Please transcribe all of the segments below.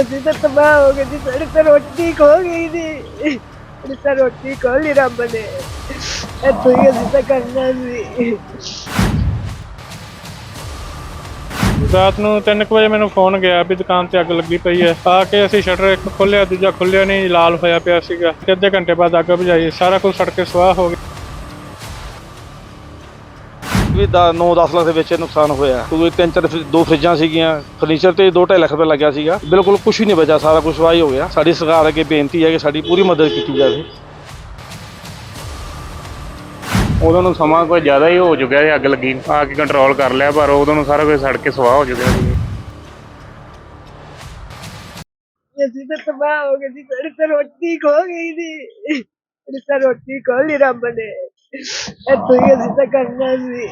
ਅਸੀਂ ਤਾਂ ਤਬਾਹ ਹੋ ਗਏ ਜੀ ਸਾਡੀ ਤਾਂ ਰੋਟੀ ਖੋ ਗਈ ਜੀ ਸਾਡੀ ਤਾਂ ਰੋਟੀ ਖੋ ਲਈ ਰੱਬ ਨੇ। ਇੱਥੋਂ ਹੀ ਅਸੀਂ ਤਾਂ ਕਰਨਾ ਸੀ। ਰਾਤ ਨੂੰ 3 ਵਜੇ ਮੈਨੂੰ ਫੋਨ ਗਿਆ ਵੀ ਦੁਕਾਨ ਤੇ ਅੱਗ ਲੱਗੀ ਪਈ ਹੈ। ਆ ਕੇ ਅਸੀਂ ਸ਼ਟਰ ਇੱਕ ਖੋਲਿਆ ਦੂਜਾ ਖੁੱਲਿਆ ਨਹੀਂ, ਲਾਲ ਹੋਇਆ ਪਿਆ ਸੀਗਾ। ਤੇ ਅੱਧੇ ਘੰਟੇ ਬਾਅਦ ਅੱਗ ਬੁਝਾਈ, ਸਾਰਾ ਕੁਝ ਸੜ ਕੇ ਸਵਾਹ ਹੋ ਗਿਆ। ਵੀ 9-10 ਲੱਖ ਦੇ ਵਿੱਚ ਨੁਕਸਾਨ ਹੋਇਆ। ਕਿਉਂਕਿ ਤਿੰਨ ਚਾਰ ਦੋ ਫਰਿੱਜਾਂ ਸੀਗੀਆਂ ਫਰਨੀਚਰ ਤੇ 2.5 ਲੱਖ ਰੁਪਏ ਲੱਗਿਆ ਸੀਗਾ। ਬਿਲਕੁਲ ਕੁਝ ਹੀ ਨਹੀਂ ਬਚਿਆ ਸਾਰਾ ਕੁਝ ਵਾਹੀ ਹੋ ਗਿਆ। ਸਾਡੀ ਸਰਕਾਰ ਅੱਗੇ ਬੇਨਤੀ ਹੈ ਕਿ ਸਾਡੀ ਪੂਰੀ ਮਦਦ ਕੀਤੀ ਜਾਵੇ। ਉਦੋਂ ਨੂੰ ਸਮਾਂ ਕੋਈ ਜ਼ਿਆਦਾ ਹੀ ਹੋ ਚੁੱਕਿਆ ਸੀ ਅੱਗ ਲੱਗੀ। ਆ ਕੇ ਕੰਟਰੋਲ ਕਰ ਲਿਆ ਪਰ ਉਦੋਂ ਨੂੰ ਸਾਰਾ ਕੁਝ ਸੜ ਕੇ ਸਵਾਹ ਹੋ ਚੁੱਕਿਆ ਸੀ। ਅਸੀਂ ਤਾਂ ਤਬਾਹ ਹੋ ਗਏ ਜੀ ਸਾਡੀ ਤਾਂ ਰੋਟੀ ਖੋ ਗਈ ਜੀ ਸਾਡੀ ਤਾਂ ਰੋਟੀ ਖੋ ਲਈ ਰੱਬ ਨੇ। ਇੱਥੋਂ ਹੀ ਅਸੀਂ ਤਾਂ ਕਰਨਾ ਸੀ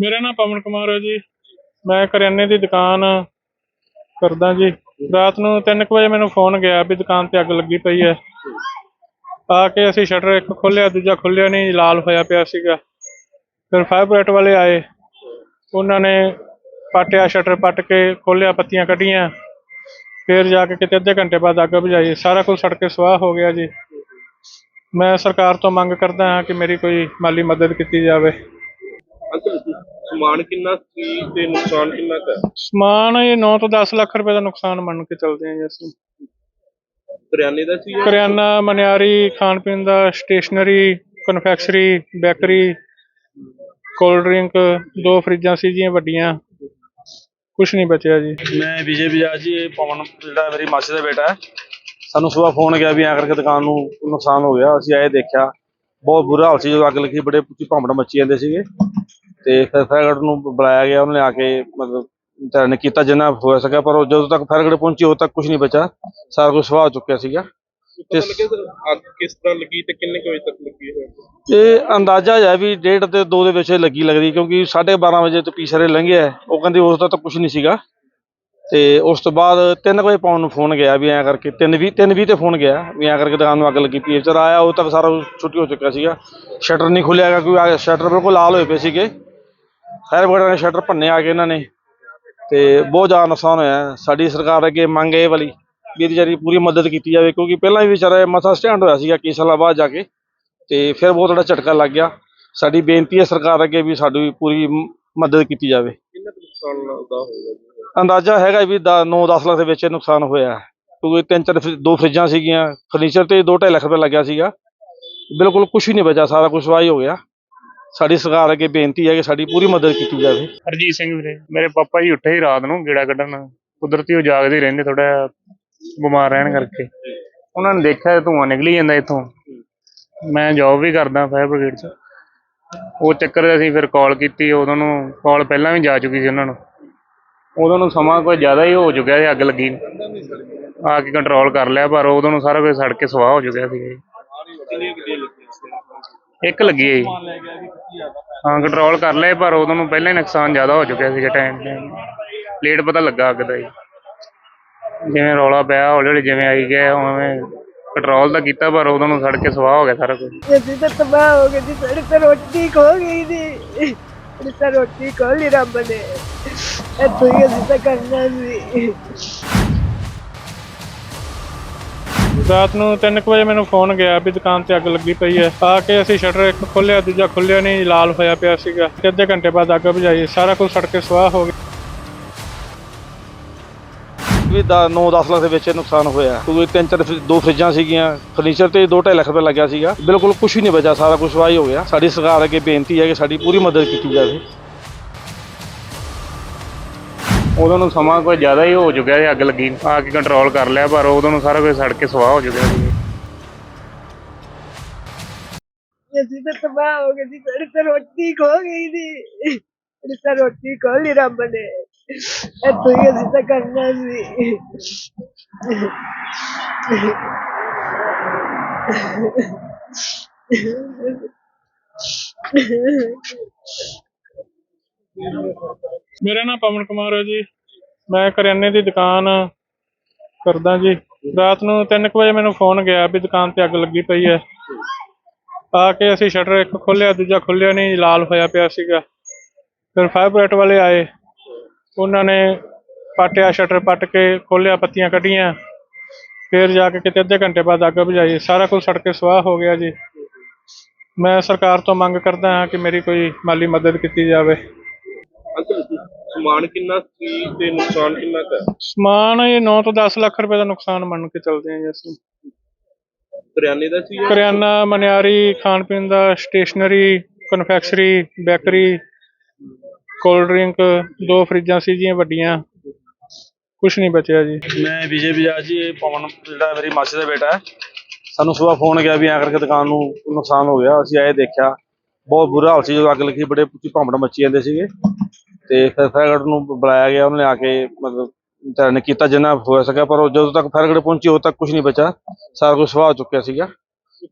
ਮੇਰਾ ਨਾਮ ਪਵਨ ਕੁਮਾਰ ਹੈ ਜੀ। ਮੈਂ ਕਰਿਆਨੇ ਦੀ ਦੁਕਾਨ ਕਰਦਾ ਜੀ। ਰਾਤ ਨੂੰ 3 ਵਜੇ ਮੈਨੂੰ ਫੋਨ ਗਿਆ ਵੀ ਦੁਕਾਨ ਤੇ ਅੱਗ ਲੱਗੀ ਪਈ ਹੈ। ਆ ਕੇ ਅਸੀਂ ਸ਼ਟਰ ਇੱਕ ਖੋਲਿਆ ਦੂਜਾ ਖੋਲਿਆ ਨਹੀਂ, ਲਾਲ ਹੋਇਆ ਪਿਆ ਸੀਗਾ। ਫਿਰ ਫਾਇਰ ਬ੍ਰਿਗੇਡ ਵਾਲੇ ਆਏ। ਉਹਨਾਂ ਨੇ ਪਾਟਿਆ ਸ਼ਟਰ ਪੱਟ ਕੇ ਖੋਲਿਆ ਪੱਤੀਆਂ ਕੱਢੀਆਂ। ਫਿਰ ਜਾ ਕੇ ਕਿਤੇ ਅੱਧੇ ਘੰਟੇ ਬਾਅਦ ਅੱਗ ਬੁਝਾਈ। ਸਾਰਾ ਕੁਝ ਸੜ ਕੇ ਸਵਾਹ ਹੋ ਗਿਆ ਜੀ। ਮੈਂ ਸਰਕਾਰ ਤੋਂ ਮੰਗ ਕਰਦਾ ਹਾਂ ਕਿ ਮੇਰੀ ਕੋਈ ਮਾਲੀ ਮਦਦ ਕੀਤੀ ਜਾਵੇ। ਅੰਕਲ ਸਮਾਨ ਕਿੰਨਾ ਸੀ ਤੇ ਨੁਕਸਾਨ ਕਿੰਨਾ ਕੁ ਹੈ? ਸਮਾਨ ਇਹ 9 ਤੋਂ 10 ਲੱਖ ਰੁਪਏ ਦਾ ਨੁਕਸਾਨ ਮੰਨ ਕੇ ਚੱਲਦੇ ਹਾਂ ਜੀ ਅਸੀਂ। ਕਰਿਆਨੇ ਦਾ ਸੀ ਕਰਿਆਨਾ ਮਨਿਆਰੀ ਖਾਣ ਪੀਣ ਦਾ stationery confectionery bakery cold drink ਦੋ ਫਰਿੱਜਾਂ ਸੀ ਜੀਆਂ ਵੱਡੀਆਂ। ਕੁਝ ਨਹੀਂ ਬਚਿਆ ਜੀ। ਮੈਂ ਵਿਜੇ ਬਜਾਜ ਜੀ, ਇਹ ਪਵਨ ਜਿਹੜਾ ਮੇਰੀ ਮਾਸੀ ਦਾ ਬੇਟਾ ਹੈ। ਸਾਨੂੰ ਸਵੇਰ ਫੋਨ ਗਿਆ ਵੀ ਐਂ ਕਰਕੇ ਦੁਕਾਨ ਨੂੰ ਨੁਕਸਾਨ ਹੋ ਗਿਆ। ਅਸੀਂ ਆਏ ਦੇਖਿਆ, ਬਹੁਤ ਬੁਰਾ ਹਾਲ ਸੀ ਜਦੋਂ ਅੱਗ ਲੱਗੀ, ਬੜੇ ਉੱਚੀ ਭਾਂਬੜ ਮੱਚੀ ਜਾਂਦੇ ਸੀਗੇ। ਤੇ ਫਿਰ ਫਾਇਰਗੜ ਨੂੰ ਬੁਲਾਇਆ ਗਿਆ, ਉਹਨੇ ਆ ਕੇ ਮਤਲਬ ਵਿਚਾਰੇ ਕੀਤਾ, ਜਿੰਨਾ ਹੋਇਆ ਸਕਿਆ, ਪਰ ਉਹ ਜਦੋਂ ਤੱਕ ਫਾਇਰਗੜ ਪਹੁੰਚੀ, ਉਦੋਂ ਤੱਕ ਕੁਝ ਨਹੀਂ ਬਚਾ ਸਾਰਾ ਕੁਝ ਸਵਾਹ ਚੁੱਕਿਆ ਸੀਗਾ। ਪਤਾ ਲੱਗਿਆ ਸਰ ਅੱਗ ਕਿਸ ਤਰ੍ਹਾਂ ਲੱਗੀ ਤੇ ਕਿੰਨੇ ਕੁ ਵਜੇ ਤੱਕ ਲੱਗੀ ਹੈ ਇਹ ਅੰਦਾਜ਼ਾ ਹੈ ਵੀ ਡੇਢ ਤੇ 2 ਦੇ ਵਿੱਚ ਲੱਗੀ ਲੱਗਦੀ ਕਿਉਂਕਿ 12:30 ਵਜੇ ਤੋਂ ਪੀਸਰੇ ਲੰਘਿਆ ਉਹ ਕਹਿੰਦੇ ਉਸ ਦਾ ਤਾਂ ਕੁਝ ਨਹੀਂ ਸੀਗਾ। ਤੇ ਉਸ ਤੋਂ ਬਾਅਦ 3 ਵਜੇ ਪਾਉਣ ਨੂੰ ਫੋਨ ਗਿਆ ਵੀ ਐਂ ਕਰਕੇ 3:20 3:20 ਤੇ ਫੋਨ ਗਿਆ ਵੀ ਐਂ ਕਰਕੇ ਦੁਕਾਨ ਨੂੰ ਅੱਗ ਲੱਗੀ ਹੈ। ਚਲ ਆਇਆ ਉਹ ਤੱਕ ਸਾਰਾ ਛੁੱਟੀ ਹੋ ਚੁੱਕਿਆ ਸੀਗਾ। ਸ਼ਟਰ ਨਹੀਂ ਖੁੱਲਿਆ ਹੈਗਾ ਕੋਈ ਸ਼ਟਰ ਬਿਲਕੁਲ ਲਾਲ ਹੋਏ ਪਏ ਸੀਗੇ। ਫਾਇਰ ਬ੍ਰਿਗੇਡ ਨੇ ਸ਼ਟਰ ਭੰਨੇ ਆ ਕੇ ਇਹਨਾਂ ਨੇ। ਤੇ ਬਹੁਤ ਜ਼ਿਆਦਾ ਨੁਕਸਾਨ ਹੋਇਆ। ਸਾਡੀ ਸਰਕਾਰ ਅੱਗੇ ਮੰਗ ਇਹ ਵਾਲੀ ਵੀ ਇਹਦੀ ਜਿਹੜੀ ਪੂਰੀ ਮਦਦ ਕੀਤੀ ਜਾਵੇ ਕਿਉਂਕਿ ਪਹਿਲਾਂ ਵੀ ਵਿਚਾਰਾ ਮਸਾ ਸਟੈਂਡ ਹੋਇਆ ਸੀਗਾ ਕਈ ਸਾਲਾਂ ਬਾਅਦ ਜਾ ਕੇ ਤੇ ਫਿਰ ਬਹੁਤ ਵੱਡਾ ਝਟਕਾ ਲੱਗ ਗਿਆ। ਸਾਡੀ ਬੇਨਤੀ ਹੈ ਸਰਕਾਰ ਅੱਗੇ ਵੀ ਸਾਡੀ ਪੂਰੀ ਮਦਦ ਕੀਤੀ ਜਾਵੇ। ਕਿੰਨਾ ਕੁ ਨੁਕਸਾਨ ਦਾ ਹੋਊਗਾ ਜੀ? ਅੰਦਾਜ਼ਾ ਹੈਗਾ ਵੀ 9-10 ਲੱਖ ਦੇ ਵਿੱਚ ਨੁਕਸਾਨ ਹੋਇਆ ਹੈ। ਕਿਉਂਕਿ ਤਿੰਨ ਚਾਰ ਦੋ ਫਰਿੱਜਾਂ ਸੀਗੀਆਂ ਫਰਨੀਚਰ ਤੇ 2.5 ਲੱਖ ਰੁਪਏ ਲੱਗਿਆ ਸੀਗਾ। ਬਿਲਕੁਲ ਕੁਝ ਹੀ ਨਹੀਂ ਬਚਿਆ ਸਾਰਾ ਕੁਝ ਵਾਹੀ ਹੋ ਗਿਆ। ਸਾਡੀ ਸਰਕਾਰ ਅੱਗੇ ਬੇਨਤੀ ਹੈ ਕਿ ਸਾਡੀ ਪੂਰੀ ਮਦਦ ਕੀਤੀ ਜਾਵੇ। ਹਰਜੀਤ ਸਿੰਘ ਵੀਰੇ ਮੇਰੇ ਪਾਪਾ ਜੀ ਉੱਠੇ ਹੀ ਰਾਤ ਨੂੰ ਗੇੜਾ ਕੱਢਣ। ਕੁਦਰਤੀ ਉਹ ਜਾਗਦੇ ਹੀ ਰਹਿੰਦੇ ਥੋੜਾ ਬਿਮਾਰ ਰਹਿਣ ਕਰਕੇ। ਉਹਨਾਂ ਨੇ ਦੇਖਿਆ ਧੂੰਆਂ ਨਿਕਲੀ ਜਾਂਦਾ ਇੱਥੋਂ। ਮੈਂ ਜੌਬ ਵੀ ਕਰਦਾ ਫਾਇਰ ਬ੍ਰਿਗੇਡ 'ਚ। ਉਹ ਚੱਕਰ ਅਸੀਂ ਫਿਰ ਕਾਲ ਕੀਤੀ ਉਦੋਂ ਨੂੰ ਕਾਲ ਪਹਿਲਾਂ ਵੀ ਜਾ ਚੁੱਕੀ ਸੀ ਉਹਨਾਂ ਨੂੰ। ਉਦੋਂ ਨੂੰ ਸਮਾਂ ਕੋਈ ਜ਼ਿਆਦਾ ਹੀ ਹੋ ਚੁੱਕਿਆ ਸੀ, ਅੱਗ ਲੱਗੀ। ਨੂੰ। ਆ ਕੇ ਕੰਟਰੋਲ ਕਰ ਲਿਆ, ਪਰ ਉਦੋਂ ਨੂੰ ਸਾਰਾ ਕੁਝ ਸੜ ਕੇ ਸਵਾਹ ਹੋ ਚੁੱਕਿਆ ਸੀ। ਇੱਕ ਲੱਗੀ ਹੈ ਜੀ ਹਾਂ ਕੰਟਰੋਲ ਕਰ ਲਏ, ਪਰ ਉਦੋਂ ਨੂੰ ਪਹਿਲਾਂ ਹੀ ਨੁਕਸਾਨ ਜ਼ਿਆਦਾ ਹੋ ਚੁੱਕਿਆ ਸੀਗਾ ਟਾਈਮ ਲੇਟ ਪਤਾ ਲੱਗਾ ਅੱਗ ਦਾ ਜੀ ਜਿਵੇਂ ਰੌਲਾ ਪਿਆ ਹੌਲੀ ਹੌਲੀ ਜਿਵੇਂ ਆਈ ਗਿਆ ਉਵੇਂ ਕੰਟਰੋਲ ਤਾਂ ਕੀਤਾ ਪਰ ਉਦੋਂ ਨੂੰ ਸੜ ਕੇ ਸਵਾਹ ਹੋ ਗਿਆ ਸਾਰਾ ਕੁਝ ਅਸੀਂ ਤਾਂ ਤਬਾਹ ਹੋ ਗਏ ਜੀ ਸਾਡੀ ਤਾਂ ਰੋਟੀ ਖੋ ਗਈ ਜੀ। ਸਾਡੀ ਤਾਂ ਰੋਟੀ ਖੋ ਲਈ ਰੱਬ ਨੇ। ਇੱਥੋਂ ਹੀ ਅਸੀਂ ਤਾਂ ਕਰਨਾ ਸੀ ਰਾਤ ਨੂੰ 3 ਵਜੇ ਮੈਨੂੰ ਫੋਨ ਗਿਆ ਵੀ ਦੁਕਾਨ ਤੇ ਅੱਗ ਲੱਗੀ ਪਈ ਹੈ। ਆ ਕੇ ਅਸੀਂ ਸ਼ਟਰ ਇੱਕ ਖੋਲਿਆ ਦੂਜਾ ਖੁੱਲਿਆ ਨਹੀਂ ਲਾਲ ਹੋਇਆ ਪਿਆ ਸੀਗਾ। ਤੇ ਅੱਧੇ ਘੰਟੇ ਬਾਅਦ ਅੱਗ ਬੁਝਾਈ ਸਾਰਾ ਕੁਝ ਸੜ ਕੇ ਸਵਾਹ ਹੋ ਗਿਆ ਵੀ 9-10 ਲੱਖ ਦੇ ਵਿੱਚ ਨੁਕਸਾਨ ਹੋਇਆ। ਕਿਉਂਕਿ ਤਿੰਨ ਚਾਰ ਦੋ ਫਰਿੱਜਾਂ ਸੀਗੀਆਂ। ਫਰਨੀਚਰ ਤੇ 2.5 ਲੱਖ ਰੁਪਏ ਲੱਗਿਆ ਸੀਗਾ। ਬਿਲਕੁਲ ਕੁਝ ਹੀ ਨਹੀਂ ਬਚਿਆ ਸਾਰਾ ਕੁਝ ਵਾਹੀ ਹੋ ਗਿਆ। ਸਾਡੀ ਸਰਕਾਰ ਅੱਗੇ ਬੇਨਤੀ ਹੈ ਕਿ ਸਾਡੀ ਪੂਰੀ ਮਦਦ ਕੀਤੀ ਜਾਵੇ। ਉਦੋਂ ਨੂੰ ਸਮਾਂ ਕੋਈ ਜ਼ਿਆਦਾ ਹੀ ਹੋ ਚੁੱਕਿਆ ਸੀ ਅੱਗ ਲੱਗੀ। ਆ ਕੇ ਕੰਟਰੋਲ ਕਰ ਲਿਆ ਪਰ ਉਦੋਂ ਨੂੰ ਸਾਰਾ ਕੁਝ ਸੜ ਕੇ ਸਵਾਹ ਹੋ ਚੁੱਕਿਆ ਸੀ। ਅਸੀਂ ਤਾਂ ਤਬਾਹ ਹੋ ਗਏ ਜੀ ਸਾਡੀ ਤਾਂ ਰੋਟੀ ਖੋ ਗਈ ਜੀ ਸਾਡੀ ਤਾਂ ਰੋਟੀ ਖੋ ਲਈ ਰੱਬ ਨੇ। ਇੱਥੋਂ ਹੀ ਅਸੀਂ ਤਾਂ ਕਰਨਾ ਸੀ। ਮੇਰਾ ਨਾਮ ਪਵਨ ਕੁਮਾਰ ਹੈ ਜੀ। ਮੈਂ ਕਰਿਆਨੇ ਦੀ ਦੁਕਾਨ ਕਰਦਾ ਜੀ। ਰਾਤ ਨੂੰ 3 ਵਜੇ ਮੈਨੂੰ ਫੋਨ ਗਿਆ ਵੀ ਦੁਕਾਨ ਤੇ ਅੱਗ ਲੱਗੀ ਪਈ ਹੈ। ਆ ਕੇ ਅਸੀਂ ਸ਼ਟਰ ਇੱਕ ਖੋਲਿਆ ਦੂਜਾ ਖੋਲਿਆ ਨਹੀਂ, ਲਾਲ ਹੋਇਆ ਪਿਆ ਸੀਗਾ। ਫਿਰ ਫਾਇਰ ਬ੍ਰਿਗੇਡ ਵਾਲੇ ਆਏ। ਉਹਨਾਂ ਨੇ ਪਾਟਿਆ ਸ਼ਟਰ ਪੱਟ ਕੇ ਖੋਲ੍ਹਿਆ ਪੱਤੀਆਂ ਕੱਢੀਆਂ। ਫਿਰ ਜਾ ਕੇ ਕਿਤੇ ਅੱਧੇ ਘੰਟੇ ਬਾਅਦ ਅੱਗ ਬੁਝਾਈ। ਸਾਰਾ ਕੁਝ ਸੜ ਕੇ ਸਵਾਹ ਹੋ ਗਿਆ ਜੀ। ਮੈਂ ਸਰਕਾਰ ਤੋਂ ਮੰਗ ਕਰਦਾ ਹਾਂ ਕਿ ਮੇਰੀ ਕੋਈ ਮਾਲੀ ਮਦਦ ਕੀਤੀ ਜਾਵੇ। ਅੰਕਲ ਸਮਾਨ ਕਿੰਨਾ ਸੀ ਤੇ ਨੁਕਸਾਨ ਕਿੰਨਾ ਕੁ ਹੈ? ਸਮਾਨ ਇਹ 9 ਤੋਂ 10 ਲੱਖ ਰੁਪਏ ਦਾ ਨੁਕਸਾਨ ਮੰਨ ਕੇ ਚੱਲਦੇ ਹਾਂ ਜੀ ਅਸੀਂ। ਕਰਿਆਨੇ ਦਾ ਸੀ ਜਾਂ ਕਰਿਆਨਾ ਮਨਿਆਰੀ ਖਾਣ ਪੀਣ ਦਾ stationery confectionery bakery cold drink, ਦੋ ਫਰਿੱਜਾਂ ਸੀ ਜੀਆਂ ਵੱਡੀਆਂ। ਕੁਝ ਨਹੀਂ ਬਚਿਆ ਜੀ। ਮੈਂ ਵਿਜੇ ਬਜਾਜ ਜੀ, ਇਹ ਪਵਨ ਜਿਹੜਾ ਮੇਰੀ ਮਾਸੀ ਦਾ ਬੇਟਾ ਹੈ। ਸਾਨੂੰ ਸਵੇਰ ਫੋਨ ਗਿਆ ਵੀ ਐਂ ਕਰਕੇ ਦੁਕਾਨ ਨੂੰ ਨੁਕਸਾਨ ਹੋ ਗਿਆ। ਅਸੀਂ ਆਏ ਦੇਖਿਆ, ਬਹੁਤ ਬੁਰਾ ਹਾਲ ਸੀ ਜਦੋਂ ਅੱਗ ਲੱਗੀ, ਬੜੇ ਉੱਚੀ ਭਾਂਬੜ ਮੱਚੀ ਜਾਂਦੇ ਸੀਗੇ। ਤੇ ਫਿਰ ਫਾਇਰ ਨੂੰ ਬੁਲਾਇਆ ਗਿਆ, ਉਹਨੇ ਆ ਕੇ ਮਤਲਬ ਵਿਚਾਰਿਆਂ ਕੀਤਾ, ਜਿੰਨਾ ਹੋ ਸਕਿਆ, ਪਰ ਉਹ ਜਦੋਂ ਤੱਕ ਫਾਇਰ ਪਹੁੰਚੀ, ਉਦੋਂ ਤੱਕ ਕੁਝ ਨਹੀਂ ਬਚਾ ਸਾਰਾ ਕੁਝ ਸਵਾਹ ਚੁੱਕਿਆ ਸੀਗਾ।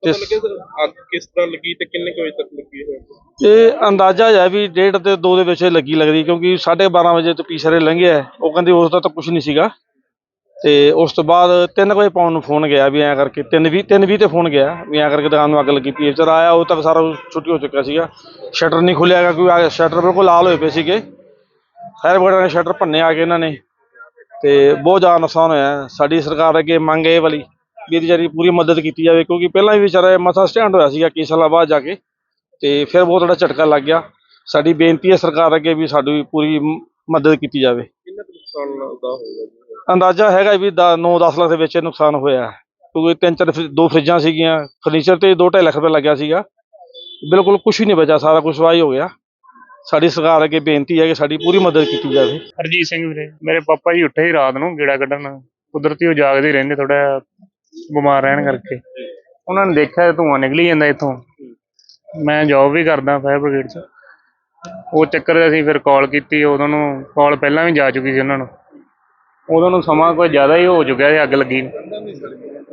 ਪਤਾ ਲੱਗਿਆ ਸਰ ਅੱਗ ਕਿਸ ਤਰ੍ਹਾਂ ਲੱਗੀ ਤੇ ਕਿੰਨੇ ਕੁ ਵਜੇ ਤੱਕ ਲੱਗੀ ਹੈ? ਇਹ ਅੰਦਾਜ਼ਾ ਹੈ ਵੀ ਡੇਢ ਤੇ 2 ਦੇ ਵਿੱਚ ਇਹ ਲੱਗੀ ਲੱਗਦੀ ਕਿਉਂਕਿ 12:30 ਵਜੇ ਤੋਂ ਪੀਛਰੇ ਲੰਘਿਆ ਹੈ। ਉਹ ਕਹਿੰਦੇ ਉਸ ਦਾ ਤਾਂ ਕੁਝ ਨਹੀਂ ਸੀਗਾ। ਤੇ ਉਸ ਤੋਂ ਬਾਅਦ 3 ਵਜੇ ਪਾਉਣ ਨੂੰ ਫੋਨ ਗਿਆ ਵੀ ਐਂ ਕਰਕੇ 3:20 3:20 ਤੇ ਫੋਨ ਗਿਆ ਵੀ ਐਂ ਕਰਕੇ ਦੁਕਾਨ ਨੂੰ ਅੱਗ ਲੱਗੀ ਪਈ ਹੈ। ਵਿਚਾਰਾ ਆਇਆ ਉਦੋਂ ਤੱਕ ਸਾਰਾ ਛੁੱਟੀ ਹੋ ਚੁੱਕਿਆ ਸੀਗਾ। ਸ਼ਟਰ ਨਹੀਂ ਖੁੱਲਿਆ ਕਿਉਂਕਿ ਸ਼ਟਰ ਬਿਲਕੁਲ ਲਾਲ ਹੋਏ ਪਏ ਸੀਗੇ। ਫਾਇਰ ਬ੍ਰਿਗੇਡ ਨੇ ਸ਼ਟਰ ਭੰਨੇ ਆ ਕੇ ਇਹਨਾਂ ਨੇ। ਤੇ ਬਹੁਤ ਜ਼ਿਆਦਾ ਨੁਕਸਾਨ ਹੋਇਆ। ਸਾਡੀ ਸਰਕਾਰ ਅੱਗੇ ਮੰਗ ਇਹ ਵਾਲੀ ਵੀ ਇਹਦੀ ਜਿਹੜੀ ਪੂਰੀ ਮਦਦ ਕੀਤੀ ਜਾਵੇ ਕਿਉਂਕਿ ਪਹਿਲਾਂ ਵੀ ਵਿਚਾਰਾ ਮਸਾ ਸਟੈਂਡ ਹੋਇਆ ਸੀਗਾ ਕਈ ਸਾਲਾਂ ਬਾਅਦ ਜਾ ਕੇ ਤੇ ਫਿਰ ਬਹੁਤ ਵੱਡਾ ਝਟਕਾ ਲੱਗ ਗਿਆ। ਸਾਡੀ ਬੇਨਤੀ ਹੈ ਸਰਕਾਰ ਅੱਗੇ ਵੀ ਸਾਡੀ ਪੂਰੀ ਮਦਦ ਕੀਤੀ ਜਾਵੇ। ਕਿੰਨਾ ਕੁ ਨੁਕਸਾਨ ਦਾ ਹੋਊਗਾ ਜੀ? ਅੰਦਾਜ਼ਾ ਹੈਗਾ ਵੀ 9-10 ਲੱਖ ਦੇ ਵਿੱਚ ਨੁਕਸਾਨ ਹੋਇਆ। ਕਿਉਂਕਿ ਤਿੰਨ ਚਾਰ ਦੋ ਫਰਿੱਜਾਂ ਸੀਗੀਆਂ ਫਰਨੀਚਰ ਤੇ 2.5 ਲੱਖ ਰੁਪਏ ਲੱਗਿਆ ਸੀਗਾ। ਬਿਲਕੁਲ ਕੁਝ ਨਹੀਂ ਬਚਿਆ ਸਾਰਾ ਕੁਝ ਸਵਾਹ ਹੀ ਹੋ ਗਿਆ। ਸਾਡੀ ਸਰਕਾਰ ਅੱਗੇ ਬੇਨਤੀ ਹੈ ਕਿ ਸਾਡੀ ਪੂਰੀ ਮਦਦ ਕੀਤੀ ਜਾਵੇ। ਹਰਜੀਤ ਸਿੰਘ ਵੀਰੇ ਮੇਰੇ ਪਾਪਾ ਜੀ ਉੱਠੇ ਹੀ ਰਾਤ ਨੂੰ ਗੇੜਾ ਕੱਢਣ। ਕੁਦਰਤੀ ਉਹ ਜਾਗਦੇ ਰਹਿੰਦੇ ਥੋੜਾ ਬਿਮਾਰ ਰਹਿਣ ਕਰਕੇ। ਉਹਨਾਂ ਨੇ ਦੇਖਿਆ ਧੂੰਆਂ ਨਿਕਲੀ ਜਾਂਦਾ ਇੱਥੋਂ। ਮੈਂ ਜੌਬ ਵੀ ਕਰਦਾ ਫਾਇਰ ਬ੍ਰਿਗੇਡ 'ਚ। ਉਹ ਚੱਕਰ ਅਸੀਂ ਫਿਰ ਕਾਲ ਕੀਤੀ ਉਦੋਂ ਨੂੰ ਕਾਲ ਪਹਿਲਾਂ ਵੀ ਜਾ ਚੁੱਕੀ ਸੀ ਉਹਨਾਂ ਨੂੰ। ਉਦੋਂ ਨੂੰ ਸਮਾਂ ਕੋਈ ਜ਼ਿਆਦਾ ਹੀ ਹੋ ਚੁੱਕਿਆ ਸੀ ਅੱਗ ਲੱਗੀ। ਨੂੰ।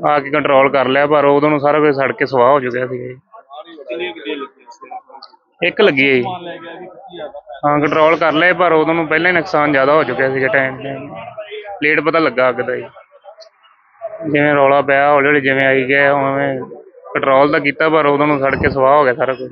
ਆ ਕੇ ਕੰਟਰੋਲ ਕਰ ਲਿਆ ਪਰ ਉਦੋਂ ਨੂੰ ਸਾਰਾ ਕੁਝ ਸੜ ਕੇ ਸਵਾਹ ਹੋ ਚੁੱਕਿਆ ਸੀ। ਇੱਕ ਲੱਗੀ ਹੈ ਜੀ ਹਾਂ ਕੰਟਰੋਲ ਕਰ ਲਏ ਪਰ ਉਦੋਂ ਨੂੰ ਪਹਿਲਾਂ ਹੀ ਨੁਕਸਾਨ ਜ਼ਿਆਦਾ ਹੋ ਚੁੱਕਿਆ ਸੀਗਾ ਟਾਈਮ ਤੇ। ਲੇਟ ਪਤਾ ਲੱਗਾ ਅੱਗ ਦਾ ਜੀ ਜਿਵੇਂ ਰੌਲਾ ਪਿਆ ਹੌਲੀ ਹੌਲੀ ਜਿਵੇਂ ਆਈ ਗਿਆ, ਉਵੇਂ ਪੈਟਰੋਲ ਤਾਂ ਕੀਤਾ ਪਰ ਉਦੋਂ ਨੂੰ ਸੜ ਕੇ ਸਵਾਹ ਹੋ ਗਿਆ ਸਾਰਾ ਕੁਝ